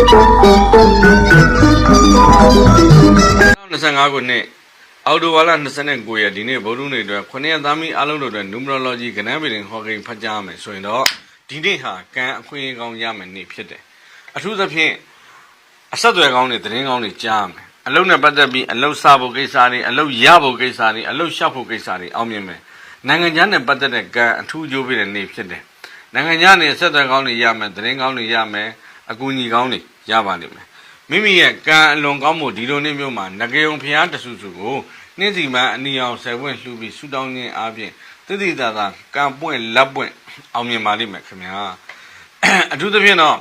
25ခုနှစ်အော်တိုဝါလာ29ရက်ဒီနေ့ဗုဒ္ဓနေ့အတွက်9ရက်သားမီအားလုံးတို့အတွက် numerology ကဏ္ဍပင်ဟောကိန်းဖတ်ကြားမယ်ဆိုရင်တော့ဒီနေ့ဟာကံအခွင့်အရေးကောင်းရမယ်နေ့ဖြစ်တယ်အထူးသဖြင့်အဆက်အသွယ်ကောင်းတွေသတင်းကောင်းတွေကြားမယ်အလုပ်နဲ့ပတ်သက်ပြီးအလုပ်စဖို့ကိစ္စတွေအလုပ်ရဖို့ကိစ္စတွေအလုပ်ရှောက်ဖို့ကိစ္စတွေအောင်မြင်မယ်နိုင်ငံခြားနဲ့ပတ်သက်တဲ့ကံအထူးကြိုးပေးတဲ့နေ့ဖြစ်တယ်နိုင်ငံခြားနဲ့ဆက်သွယ်ကောင်းတွေရမယ်သတင်းကောင်းတွေရမယ် အကူအညီကောင်းတွေရပါလိမ့်မယ်မိမိရဲ့ကံအလွန်ကောင်းမှုဒီလိုနေ့မျိုးမှာငကေုံဖျားတဆူဆူကိုနှင်းစီမံအနီအောင်ဆယ်ပွင့်လှူပြီးဆူတောင်းခြင်းအပြင်တိတိတသာကံပွင့်လက်ပွင့်အောင်မြင်ပါလိမ့်မယ်ခင်ဗျာအထူးသဖြင့်တော့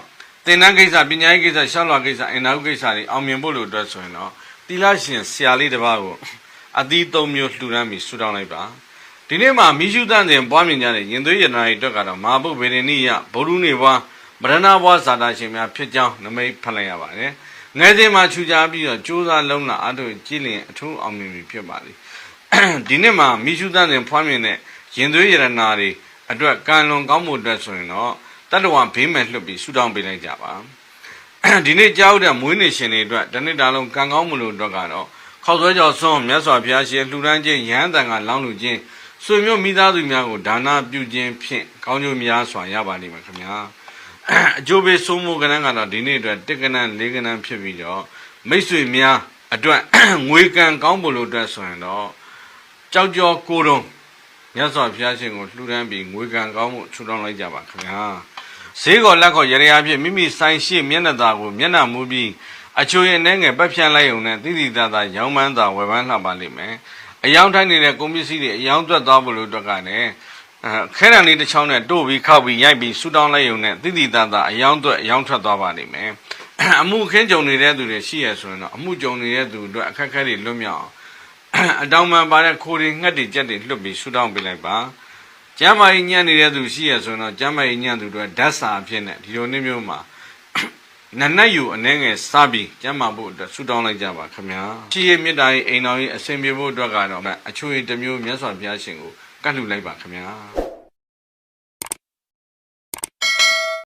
သင်တန်းကိစ္စပညာရေးကိစ္စရှောက်လွှာကိစ္စအင်တာဥကိစ္စတွေအောင်မြင်ဖို့လို့အတွက်ဆိုရင်တော့တီလာရှင်ဆရာလေးတစ်ပါးကိုအသီးသုံးမျိုးလှူဒန်းပြီးဆူတောင်းလိုက်ပါဒီနေ့မှာမိရှုတန်တဲ့ပွားမြင်ကြတဲ့ရင်သွေးရတနာတွေအတွက်ကတော့မာဘုဗေဒနိယဗုဒ္ဓနေဘွား မရဏဘွားဇာတာရှင်များဖြစ်ကြောင်းနမိတ်ဖတ်လိုက်ရပါတယ်ငယ်စဉ်မှာခြူကြပြီးတော့ကြိုးစားလုံးလာအထုကြည်လင်အထူးအောင်မြင်ပြီဖြစ်ပါလိမ့်ဒီနေ့မှာမိရှုတန်တဲ့ဖွားမြင်တဲ့ရင်သွေးရတနာတွေအတွက်ကံလွန်ကောင်းမှုအတွက်ဆိုရင်တော့တတ္တဝဘေးမဲ့လွတ်ပြီးဆူတောင်းပေးလိုက်ကြပါဒီနေ့ကြောက်တဲ့မွေးနေ့ရှင်တွေအတွက်တနေ့တာလုံးကံကောင်းမှုလို့အတွက်ကတော့ခောက်ဆွဲကြော်ဆွန်းမြတ်စွာဘုရားရှင်လှူဒန်းခြင်းယဟန်တန်ကလောင်းလူခြင်းဆွေမျိုးမိသားစုများကိုဒါနပြုခြင်းဖြင့်ကောင်းကျိုးများစွာရပါလိမ့်မယ်ခင်ဗျာ အကျိုးပေးစိုးမိုးကဏ္ဍကတော့ဒီနေ့အတွက်တစ်ကဏ္ဍလေးကဏ္ဍဖြစ်ပြီးတော့မိတ်ဆွေများအတွက်ငွေကံကောင်းဖို့လို့အတွက်ဆိုရင်တော့ကြောက်ကြောကိုတုံးမြတ်စွာဘုရားရှင်ကိုလှူဒန်းပြီးငွေကံကောင်းမှုထူထောင်လိုက်ကြပါခင်ဗျာဈေးကောလက်ကောရရဖြင့်မိမိဆိုင်ရှိမျက်နှာသာကိုမျက်နှာမူပြီးအချိုရင်နှဲငယ်ပတ်ဖြန့်လိုက်ုံနဲ့တိတိတသာရောင်းမန်းသာဝယ်ပန်းလှပါလိမ့်မယ်။အယောင်ထိုင်းနေတဲ့ကုန်ပစ္စည်းတွေအယောင်သွက်သွားဖို့လို့အတွက်ကလည်းအဲ ခဲရံလေးတစ်ချောင်းနဲ့တို့ပြီးခောက်ပြီးရိုက်ပြီးဆူတောင်းလိုက်ုံနဲ့တိတိတသာအယောင်သွက်အယောင်ထွက်သွားပါလိမ့်မယ်။အမှုခင်းကြုံနေတဲ့သူတွေရှိရဆိုရင်တော့အမှုကြုံနေတဲ့သူအတွက်အခက်အခဲတွေလွတ်မြောက်အောင်အတောင်ပံပါတဲ့ခိုးတွေငှက်တွေကြက်တွေလွတ်ပြီးဆူတောင်းပေးလိုက်ပါ။ကျမ်းမာရေးညံ့နေတဲ့သူရှိရဆိုရင်တော့ကျမ်းမာရေးညံ့သူတွေဓာတ်စာအဖြစ်နဲ့ဒီလိုနေ့မျိုးမှာနတ်နတ်ယူအနေငယ်စားပြီးကျမ်းမာဖို့အတွက်ဆူတောင်းလိုက်ကြပါခင်ဗျာရှိရမေတ္တာရေးအိမ်တော်ရေးအစဉ်ပြေဖို့အတွက်ကတော့အချိုးရည်တစ်မျိုးမြတ်စွာဘုရားရှင်ကို ကတ်လှူလိုက်ပါခင်ဗျာ